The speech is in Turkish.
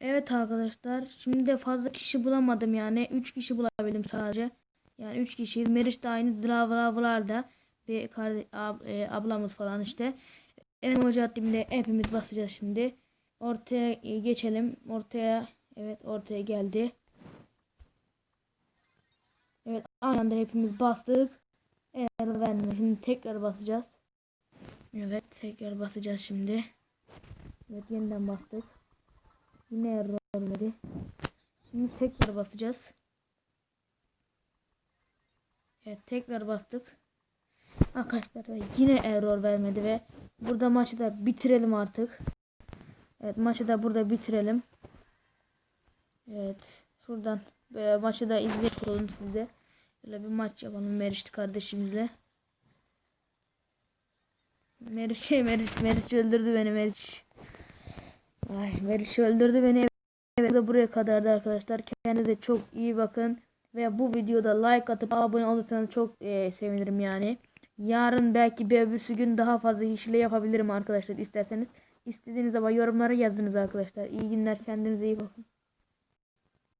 Evet arkadaşlar. Şimdi de fazla kişi bulamadım yani. 3 kişi bulabildim sadece. Yani 3 kişi. Meriç de aynı. Dravravlar da. Bir ab, e, ablamız falan işte. Evet hoca haddimde hepimiz basacağız şimdi. Ortaya e, geçelim. Ortaya. Evet ortaya geldi. Evet aynı anda hepimiz bastık. Eğer vermiyor. Şimdi tekrar basacağız. Evet tekrar basacağız şimdi. Evet yeniden bastık. Yine error vermedi. Şimdi tekrar basacağız. Evet tekrar bastık. Arkadaşlar yine error vermedi ve burada maçı da bitirelim artık. Evet maçı da burada bitirelim. Evet şuradan e, maçı da izlemiş olun sizde. Böyle bir maç yapalım Meriç kardeşimizle. Meriç, Meriç, Meriç öldürdü beni Meriç. Ay Meriç öldürdü beni. Evet de buraya kadardı arkadaşlar. Kendinize çok iyi bakın. Ve bu videoda like atıp abone olursanız çok e, sevinirim yani. Yarın belki bir öbürsü gün daha fazla işle yapabilirim arkadaşlar isterseniz. İstediğiniz zaman yorumlara yazınız arkadaşlar. İyi günler kendinize iyi bakın.